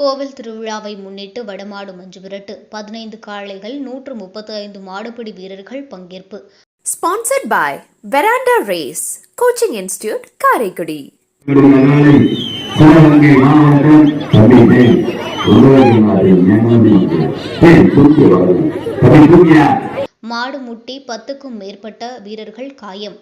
கோவில் திருவிழாவை முன்னிட்டு வடமாடு மஞ்சு விரட்டு. பதினைந்து காளைகள் நூற்று முப்பத்து ஐந்து மாடுபிடி வீரர்கள் பங்கேற்பு. மாறி ஞானி பேர் தூக்கி வரும் கவி தூக்கியா மாடு முட்டி பத்துக்கும் மேற்பட்ட வீரர்கள் காயம்.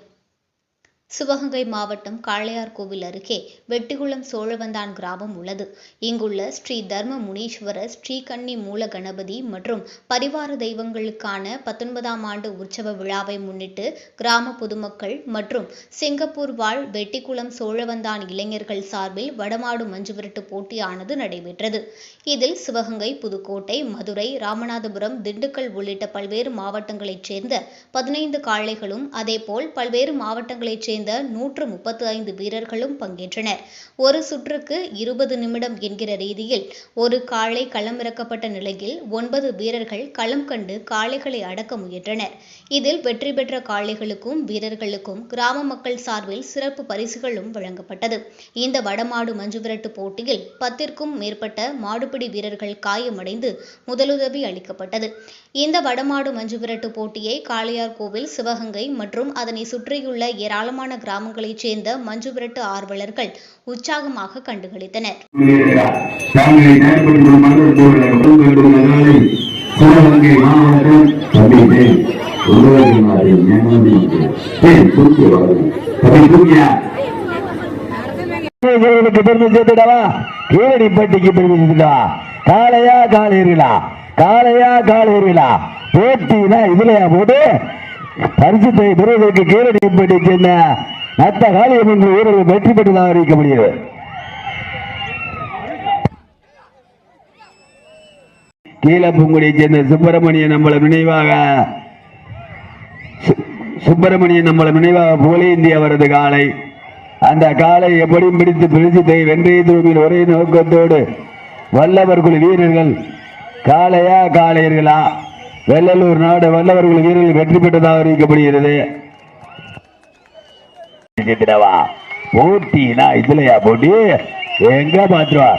சிவகங்கை மாவட்டம் காளையார்கோவில் அருகே வெட்டிகுளம் சோழவந்தான் கிராமம் உள்ளது. இங்குள்ள ஸ்ரீ தர்ம முனீஸ்வரர் ஸ்ரீகன்னி மூல கணபதி மற்றும் பரிவார தெய்வங்களுக்கான பத்தொன்பதாம் ஆண்டு உற்சவ விழாவை முன்னிட்டு கிராம பொதுமக்கள் மற்றும் சிங்கப்பூர் வாழ் வெட்டிக்குளம் சோழவந்தான் இளைஞர்கள் சார்பில் வடமாடு மஞ்சுவிரட்டு போட்டியானது நடைபெற்றது. இதில் சிவகங்கை புதுக்கோட்டை மதுரை ராமநாதபுரம் திண்டுக்கல் உள்ளிட்ட பல்வேறு மாவட்டங்களைச் சேர்ந்த பதினைந்து காளைகளும் அதேபோல் பல்வேறு மாவட்டங்களைச் சேர்ந்த சேர்ந்த நூற்று முப்பத்து ஐந்து வீரர்களும் பங்கேற்றனர். ஒரு சுற்றுக்கு இருபது நிமிடம் என்கிற ரீதியில் ஒரு காளை களமிறக்கப்பட்ட நிலையில் ஒன்பது வீரர்கள் களம் கண்டு காளைகளை அடக்க முயன்றனர். இதில் வெற்றி பெற்ற காளைகளுக்கும் வீரர்களுக்கும் கிராம மக்கள் சார்பில் சிறப்பு பரிசுகளும் வழங்கப்பட்டது. இந்த வடமாடு மஞ்சுவிரட்டு போட்டியில் பத்திற்கும் மேற்பட்ட மாடுபிடி வீரர்கள் காயமடைந்து முதலுதவி அளிக்கப்பட்டது. இந்த வடமாடு மஞ்சுவிரட்டு போட்டியை காளையார் கோவில் சிவகங்கை மற்றும் அதனை சுற்றியுள்ள ஏராளமான கிராமங்களைச் சேர்ந்த மஞ்சுவிரட்டு ஆர்வலர்கள் உற்சாகமாக கண்டுகளித்தனர். காளையா காளையர்களா காளையா காளையர்களா போட்டினா இதுலயா போட்டு பரிசுத்தை பெறுவதற்கு கீழடி சென்ன நத்த காலியம் என்று வீரர்கள் வெற்றி பெற்றதாக அறிவிக்க முடியுது கீழப்புங்குடியை சேர்ந்த சுப்பிரமணியன் நம்மள நினைவாக சு- சுப்பிரமணியன் நம்மள நினைவாக புகழேந்தி அவரது காலை. அந்த காலை எப்படியும் பிடித்து பிடித்து வென்றைய தூவில் ஒரே நோக்கத்தோடு வல்லவர் குழு வீரர்கள் காளையா காளையர்களா வெள்ளலூர் நாடு வல்லவர்கள் வீரர்கள் வெற்றி பெற்றதாக அறிவிக்கப்படுகிறது. சித்திரவா போட்டினா இதுலயா போட்டி? எங்க மாற்றுவா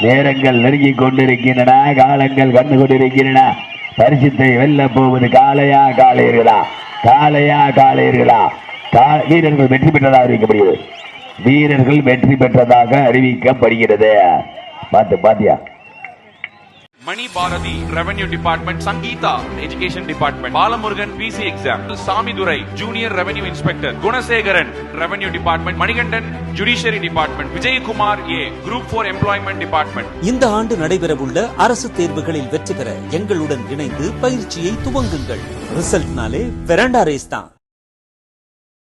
நேரங்கள் நெருங்கி கொண்டிருக்கின்றன காலங்கள் கண்டு கொண்டிருக்கின்றன. பரிசுத்தை வெல்ல போவது காலையா காளையர்களா? காளையா காளையர்களா? கா- வீரர்கள் வெற்றி பெற்றதாக அறிவிக்கப்படுகிறது. வீரர்கள் வெற்றி பெற்றதாக அறிவிக்கப்படுகிறது. பார்த்து பாத்தியா Mani Bharathi revenue department Sangeetha education department Balamurugan PC exam Samidurai junior revenue inspector Gunasekaran revenue department Manikandan judiciary department Vijayakumar A group four employment department இந்த ஆண்டு நடைபெறவுள்ள அரசு தேர்வுகளில் வெற்றி பெற எங்களுடன் இணைந்து பயிற்சியை துவங்குங்கள். ரிசல்ட்னாலே பெரண்டா ரேஸ் தான்.